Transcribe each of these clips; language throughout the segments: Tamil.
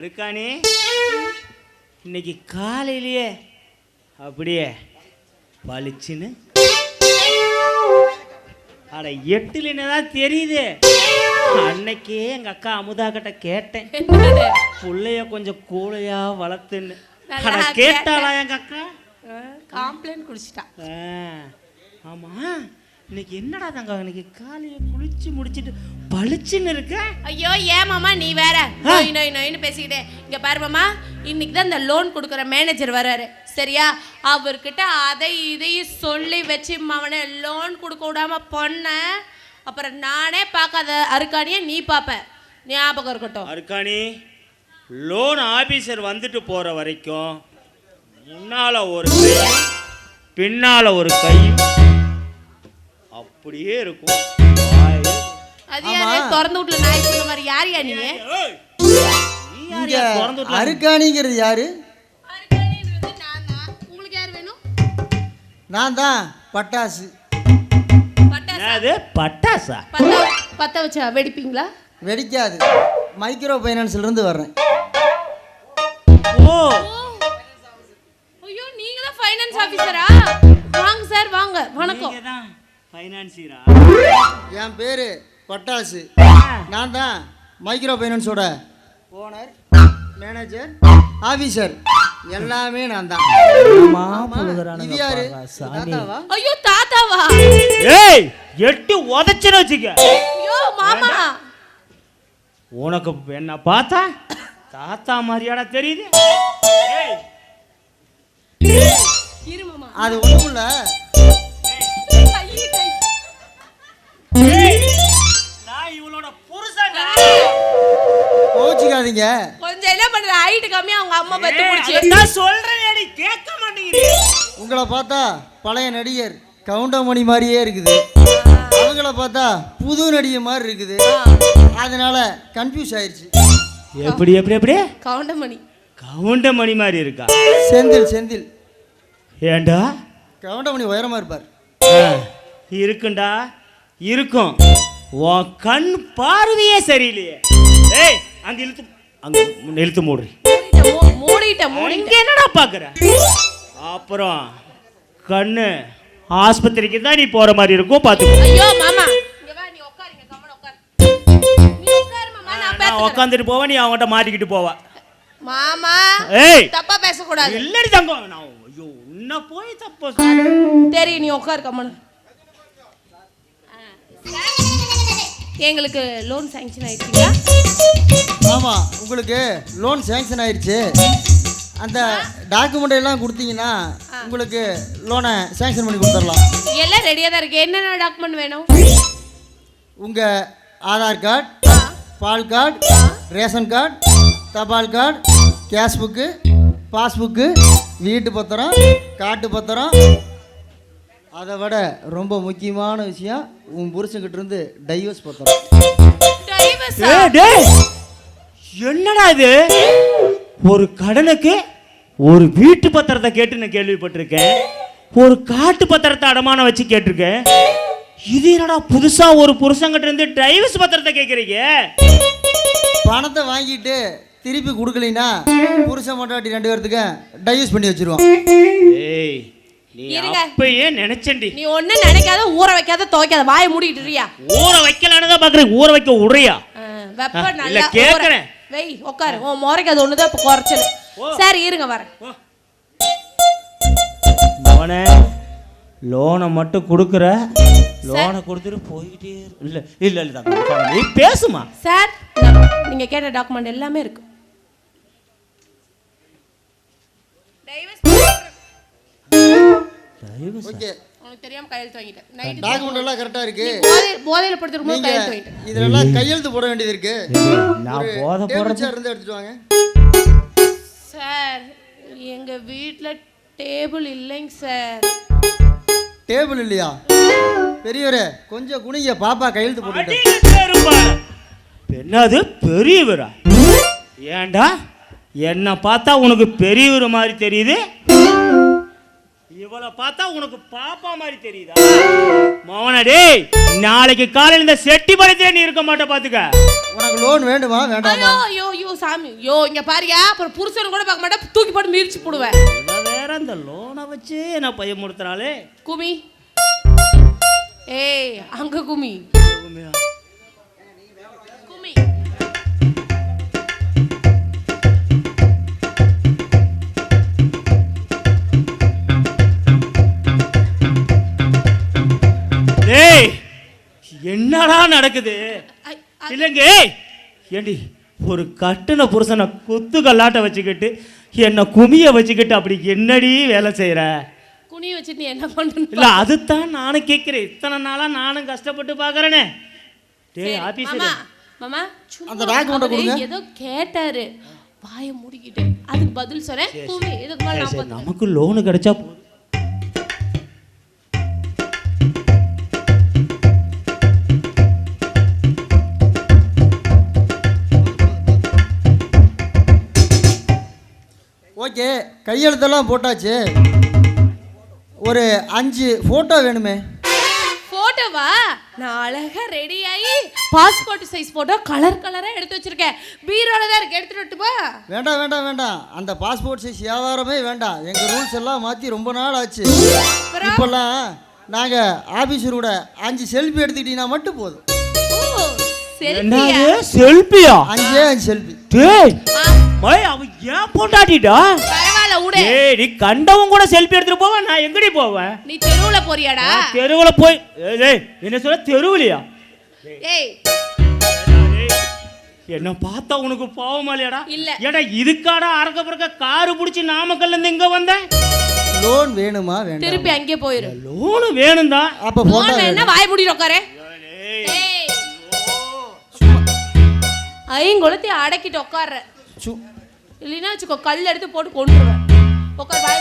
இருக்கானே? இன்னைக்கு காலையிலேயே அப்படியே பளிச்சுன்னு. அட எட்டுலின்னு தான் தெரியுது. அன்னைக்கே எங்க அக்கா அமுதா கிட்ட கேட்டேன். புள்ளைய கொஞ்சம் கூலையா வளர்த்துன்னு. அட கேட்டாளா எங்க அக்கா? காம்ப்ளைண்ட் குடிச்சிட்டா. ஆமா. இன்னைக்கு என்னடா தங்க இன்னைக்கு காலையை குளிச்சு முடிச்சிட்டு பளிச்சுன்னு இருக்க? ஐயோ ஏன் மாமா நீ வேற. நோய் நோய் நோயின்னு பேசிக்கிட்டே. இங்க பாரு மாமா இன்னைக்கு தான் இந்த லோன் கொடுக்குற மேனேஜர் வராரு சரியா? அவர்கிட்ட அதை இதையும் சொல்லி வச்சு அவனை லோன் கொடுக்க விடாம பொண்ண. அப்புறம் நானே பார்க்காத அருக்கானிய நீ பார்ப்ப. ஞாபகம் இருக்கட்டும். அருக்காணி லோன் ஆபீசர் வந்துட்டு போற வரைக்கும் முன்னால ஒரு கை பின்னால ஒரு கை. அப்படியே இருக்கும். அது யாரு திறந்து விட்டுல நாய் சொன்ன மாதிரி யார் யா நீ? இங்க திறந்து விட்டல? அருக்காணிங்கிறது யாரு? உங்களுக்கு யார் வேணும்? நான் தான் பட்டாசு. பட்டாசா? என்னது? பட்டாசா? பத்த வச்சா வெடிப்பீங்களா? வெடிக்காது. மைக்ரோ ஃபைனான்ஸ்ல இருந்து வர்றேன். ஓ. ஐயோ நீங்க தான் ஃபைனான்ஸ் ஆபீசரா வாங்க சார் வாங்க. வணக்கம். ஃபைனான்சியரா என் பேரு பட்டாசு. நான் தான் மைக்ரோ ஃபைனான்ஸோட ஓனர் மேனேஜர் ஆபீசர் எல்லாமே நான் தான். இது யாரு? தாத்தாவா? ஐயோ தாத்தாவா? ஏய் எட்டு உதச்சுன்னு வச்சுக்க. ஐயோ மாமா. உனக்கு என்ன பார்த்தா? தாத்தா மாதிரியாடா தெரியுது. ஏய், அது ஒண்ணும் இல்ல. நான் இவளோட புருஷன்டா. கோச்சிக்காதீங்க. கொஞ்சம் என்ன பண்ற ஹைட் கம்மியா அவங்க அம்மா பத்து முடிச்சு. அதைத்தான் சொல்றேன் நீ கேட்க மாட்டேங்கிறீ உங்களை பார்த்தா பழைய நடிகர் கவுண்டமணி மாதிரியே இருக்குது. அவங்கள பார்த்தா புது நடிகை மாதிரி இருக்குது. அதனால கன்ஃபியூஸ் ஆயிடுச்சு எப்படி எப்படி எப்படி? கவுண்டமணி. கவுண்டமணி மாதிரி இருக்கா? செந்தில் செந்தில். ஏண்டா? கவுண்டமணி உயரமா இருப்பார். ஆ, இருக்குண்டா. இருக்கும். உன் கண் பார்வையே சரியில்லையே. ஏய் அங்க இழுத்து அங்க இழுத்து மூடு. மூடிட்ட, மூ- மூடிட்ட மூடி இங்க என்னடா பாக்குற? அப்புறம் கண்ணு ஆஸ்பத்திரிக்கு தான் நீ போற மாதிரி இருக்கும் பாத்துக்கோ. ஐயோ மாமா. இங்க வா நீ அவங்ககிட்ட மாட்டிக்கிட்டு போவ. மாமா ஏய். தப்பா பேசக்கூடாது. இல்லடி தங்கம். நான் ஐயோ உன்னை போய் தப்பு. தெரியும் நீ உட்காரு கம்மன். எங்களுக்கு லோன் சாங்ஷன் ஆயிடுச்சுங்களா? ஆமா உங்களுக்கு லோன் சேங்ஷன் ஆயிடுச்சு. அந்த டாக்குமெண்ட் எல்லாம் கொடுத்தீங்கன்னா உங்களுக்கு லோனை சேங்ஷன் பண்ணி கொடுத்துடலாம். எல்லாம் ரெடியாக தான் இருக்கு. என்னென்ன டாக்குமெண்ட் வேணும்? உங்க ஆதார் கார்டு பால் கார்டு ரேஷன் கார்டு தபால் கார்டு கேஷ் புக்கு பாஸ்புக்கு வீட்டு பத்திரம் காட்டு பத்திரம் அதை விட ரொம்ப முக்கியமான விஷயம் உன் புருஷன்கிட்ட இருந்து டைவர்ஸ் பத்திரம் என்னடா இது? ஒரு கடனுக்கு ஒரு வீட்டு பத்திரத்தை கேட்டு நான் கேள்விப்பட்டிருக்கேன். ஒரு காட்டு பத்திரத்தை அடமானம் வச்சு கேட்டிருக்கேன். இது என்னடா புதுசா ஒரு புருஷங்கிட்ட இருந்து டைவர்ஸ் பத்திரத்தை கேட்குறீங்க? பணத்தை வாங்கிட்டு திருப்பி கொடுக்கலைன்னா புருஷன் மொட்டாட்டி ரெண்டு பேர்த்துக்கு டைவர்ஸ் பண்ணி வச்சிருவான் ஏய். அப்பயே நினைச்சேன்டி. நீ ஒன்றும் நினைக்காத ஊற வைக்காத துவைக்காத வாயை மூடிட்டு இருக்கியா? ஊற வைக்கலான்னு தான் பாக்குறேன். ஊற வைக்க உடையா வெப்ப நல்லா கேக்குறேன். வெய் உட்காரு உன் முறைக்கு அது ஒண்ணுதான் இப்போ சரி இருங்க வரேன். அவனே லோனை மட்டும் கொடுக்குற. லோனை கொடுத்துட்டு போய்கிட்டே. இல்ல இல்ல இல்ல நீ பேசுமா சார் நீங்க கேட்ட டாக்குமெண்ட் எல்லாமே இருக்கு. ஓகே. உனக்கு தெரியாம கையெழுத்து வாங்கிட்டேன். நைட்டு டாக்குமெண்ட் எல்லாம் கரெக்டாக இருக்கு. போதை போதையில படுத்துருக்கும் போது கையெழுத்து வாங்கிட்டேன் இதெல்லாம் கையெழுத்து போட வேண்டியது இருக்கு. நான் போத டேபிள் போடுறது சேர் இருந்து எடுத்துட்டு வாங்க. சார் எங்க வீட்ல டேபிள் இல்லைங்க சார் டேபிள் இல்லையா? பெரியவரே கொஞ்சம் குனிங்க. பாப்பா கையெழுத்து பெரும்பாலும். என்னது? பெரியவரா? ஏன்டா? என்ன பார்த்தா உனக்கு பெரியவர் மாதிரி தெரியுது. இவளை பார்த்தா உனக்கு பாப்பா மாதிரி தெரியுதா? மோகன டேய் நாளைக்கு காலையில் இந்த செட்டி படத்திலே நீ இருக்க மாட்ட பாத்துக்க. உனக்கு லோன் வேண்டுமா வேண்டாமா? ஐயோ ஐயோ ஐயோ ஐயோ சாமி. யோ இங்க பாரியா அப்புறம் புருஷன் கூட பார்க்க மாட்டேன் தூக்கி போட்டு மிதிச்சு போடுவேன். இவ வேற இந்த லோனை வச்சு என்ன பயமுறுத்துறாளே குமி. ஏய் அங்க குமி. குமி என்னடா நடக்குது? இல்லைங்க. ஏண்டி ஒரு கட்டுன புருஷனை குத்து கல்லாட்ட வச்சுக்கிட்டு என்னை குமிய வச்சுக்கிட்டு அப்படி என்னடி வேலை செய்யற குனி வச்சுட்டு நீ என்ன பண்ணணும் இல்ல அதுதான் நானும் கேட்கிறேன் இத்தனை நாளா நானும் கஷ்டப்பட்டு பாக்குறேனே. டேய் ஆபீஸ் மாமா அந்த document அவரு கொடுங்க. ஏதோ கேட்டாரு. வாயை மூடிக்கிட்டு. அதுக்கு பதில் சொன்னேன் குமி இதுக்கு மேல. நமக்கு லோனு கிடைச்சா போதும். கையெழுத்தெல்லாம் போட்டாச்சு. ஒரு அஞ்சு ஃபோட்டோ வேணுமே. போட்டோவா நான் அழகா ரெடி ஆகி பாஸ்போர்ட் சைஸ் போட்டோ கலர் கலரா எடுத்து வச்சிருக்கேன். பீரோல தான் இருக்கு. எடுத்துட்டு வரட்டுமா வேண்டாம் வேண்டாம் வேண்டாம். அந்த பாஸ்போர்ட் சைஸ் வியாபாரமே வேண்டாம். எங்கள் ரூல்ஸ் எல்லாம் மாற்றி ரொம்ப நாள் ஆச்சு. அப்புறம்? இப்போல்லாம் நாங்கள் ஆஃபீஸரோட அஞ்சு செல்ஃபி எடுத்துக்கிட்டீங்கன்னா மட்டும் போதும். செல்பியா அஞ்சே அஞ்சு செல்ஃபி டேய் அவன் ஏன் பொண்டாட்டிடா? விடு ஏய் நீ கண்டவன் கூட செல்ஃபி எடுத்துட்டு போவேன் நான் எங்கடி போவேன் நீ தெருவுல போறியாடா? தெருவுல போய் ஏய், என்ன சொல்ல தெருவுலையா? ஏய். என்ன பார்த்தா உனக்கு பாவமா இல்லையாடா? இல்ல. ஏடா இதுக்காடா அரக்க பறக்க காரு பிடிச்சி நாமக்கல்ல இருந்து இங்க வந்தேன் லோன் வேணுமா வேண்டாம்? திருப்பி அங்கே போயிரு. லோனு வேணும் தான் அப்போ போன் என்ன வாய் மூடி உட்காரு ஏய். ஐங்குளத்தை அடக்கிட்டு உட்கார்ற சு இல்லைன்னா வச்சுக்கோ கல் எடுத்து போட்டு கொண்டுருவேன் உட்கார் வாய்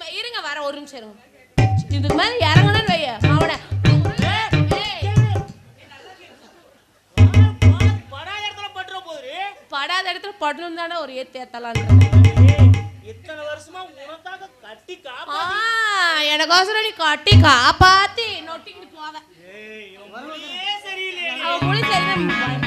மே- இருங்க வர ஒரு நிமிஷம் இருங்க. இதுக்கு மேல இறங்கணும்னு வைய அவனை படாத இடத்துல படணும் தானே ஒரு ஏத்து ஏத்தலாம் இத்தனை வருஷமா உனக்காக கட்டி எனக்கோசரம் நீ கட்டி காப்பாத்தி நொட்டிக்கிட்டு போவ. சரியில்லையா. அவன் மொழி சரிதான்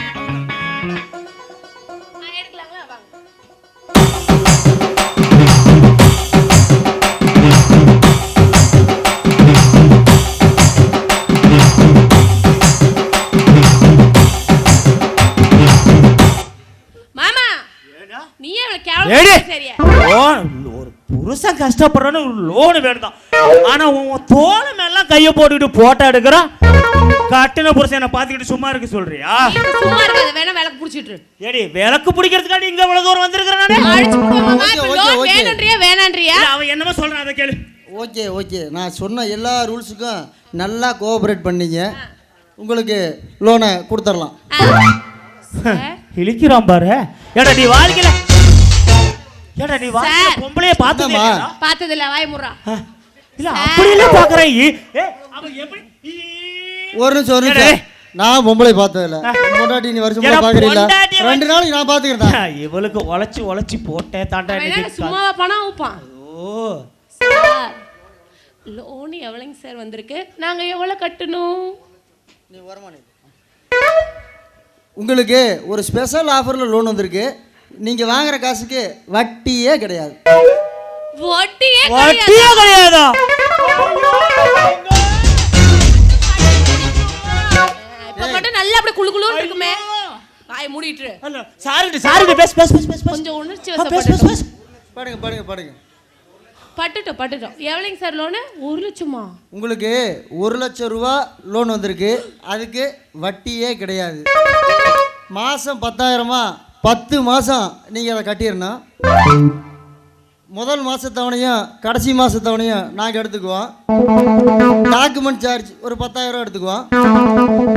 ஏடி லோன் ஒரு புருஷன் கஷ்டப்படுறான்னு லோன் வேணுதான். ஆனா உன் தோலை மேலாம் கையை போட்டுக்கிட்டு போட்டோ எடுக்கிறான் கட்டின புருஷன் என்ன பார்த்துக்கிட்டு சும்மா இருக்க சொல்றியா? சும்மா இருக்காத வேணா விளக்கு புடிச்சிட்டு ஏடி விளக்கு பிடிக்கிறதுக்காண்டி இங்க இவ்வளவு தூரம் வந்திருக்கிறேன் நானு. வேணுன்றியா? அவன் என்னமோ சொல்றான் அதை கேளு. Okay okay. நான் சொன்ன எல்லா ரூல்ஸுக்கும் நல்லா கோஆப்ரேட் பண்ணீங்க. உங்களுக்கு லோனை கொடுத்துடலாம் இழிக்கிறான் பாரு. ஏடா நீ வாழ்க்கையில ஏடா நீ சார். பொம்பளைய பார்த்ததே என்னம்மா? இல்லையா? பார்த்ததில்ல வாய் முறா இல்ல அப்படியே பாக்குறேன். ஏ அவன் எப்படி. ஒரு நிமிஷம் ஒரு நிமிஷம். நான் பொம்பளை பார்த்ததில்ல பொண்டாட்டி நீ வருஷமா வச்சு- ரெண்டு நாளைக்கு நான் பார்த்துக்கிறேன் ஆ, இவளுக்கு உழைச்சு உழைச்சு போட்டேன் தாண்டா இன்னைக்கு சும்மாவா பணம் ஊப்பான் ஓ. லோன் எவ்வளோங்க சார் வந்திருக்கு? நாங்க எவ்வளவு கட்டணும்? நீ வருமானி உங்களுக்கு ஒரு ஸ்பெஷல் ஆஃபரில் லோன் வந்திருக்கு. நீங்கள் வாங்குற காசுக்கு வட்டியே கிடையாது. வட்டியே கிடையாது. வட்டியே கிடையாதா இப்ப மட்டும் நல்லா அப்படியே குளு குளுன்னு இருக்குமே. வாய் மூடிட்டு. சாரிட்டு சாரிட்டு பேஸ் பேஸ் பேஸ் பேஸ் கொஞ்சம் உணர்ச்சி பேஸ் பேஸ் பேஸ் வசப்பட்டு பாடுங்க பாடுங்க பாடுங்க. பட்டுட்டோம் பட்டுட்டோம். எவ்வளோங்க சார் லோனு? ஒரு லட்சமா? உங்களுக்கு ஒரு லட்சம் ரூபா லோன் வந்திருக்கு. அதுக்கு வட்டியே கிடையாது. மாதம் பத்தாயிரமா? பத்து மாதம் நீங்கள் அதை கட்டிடணும். முதல் மாதத்தவணையும் கடைசி மாதத்தவணையும் நாங்கள் எடுத்துக்குவோம். டாக்குமெண்ட் சார்ஜ் ஒரு பத்தாயிரம் எடுத்துக்குவோம்.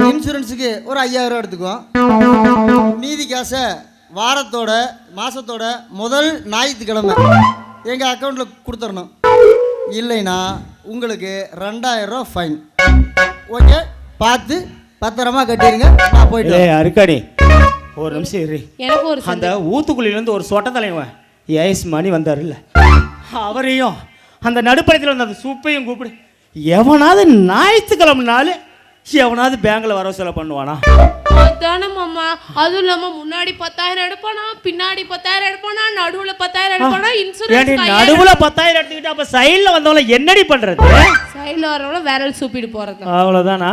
இன்சூரன்ஸுக்கு ஒரு ஐயாயிரம் எடுத்துக்குவோம். மீதி காசை வாரத்தோட மாதத்தோட முதல் ஞாயிற்றுக்கிழமை எங்கள் அக்கௌண்ட்டில் கொடுத்துடணும். இல்லைன்னா உங்களுக்கு ரெண்டாயிரம் ரூபா ஃபைன் ஓகே பார்த்து பத்திரமா கட்டிடுங்க. நான் போயிட்டு அருக்காடி. ஒரு நிமிஷம் இரு. எனக்கு ஒரு அந்த ஊத்துக்குழியிலேருந்து ஒரு சொட்ட தலைவன். ஏஎஸ் மணி வந்தாருல்ல. அவரையும் அந்த நடுப்படத்தில் வந்த அந்த சூப்பையும் கூப்பிடு. எவனாவது ஞாயிற்றுக்கிழமை நாள் எவனாவது பேங்க்ல வர செலவு பண்ணுவானா? அதானே மாமா. அதுவும் இல்லாம முன்னாடி பத்தாயிரம் எடுப்பானா பின்னாடி பத்தாயிரம் எடுப்பானா நடுவுல பத்தாயிரம் எடுப்பானா இன்சூரன்ஸ் நடுவுல பத்தாயிரம் எடுத்துக்கிட்டு அப்ப சைடுல வந்தவங்கள என்னடி பண்றது? சைடுல வரவங்கள விரல் சூப்பிட்டு போறது அவ்வளவுதானா?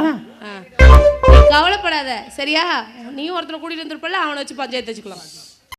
கவலைப்படாத. சரியா? நீயும் ஒருத்தனை கூட்டிட்டு வந்துருப்பல அவனை வச்சு பஞ்சாயத்து வச்சுக்கலாம்.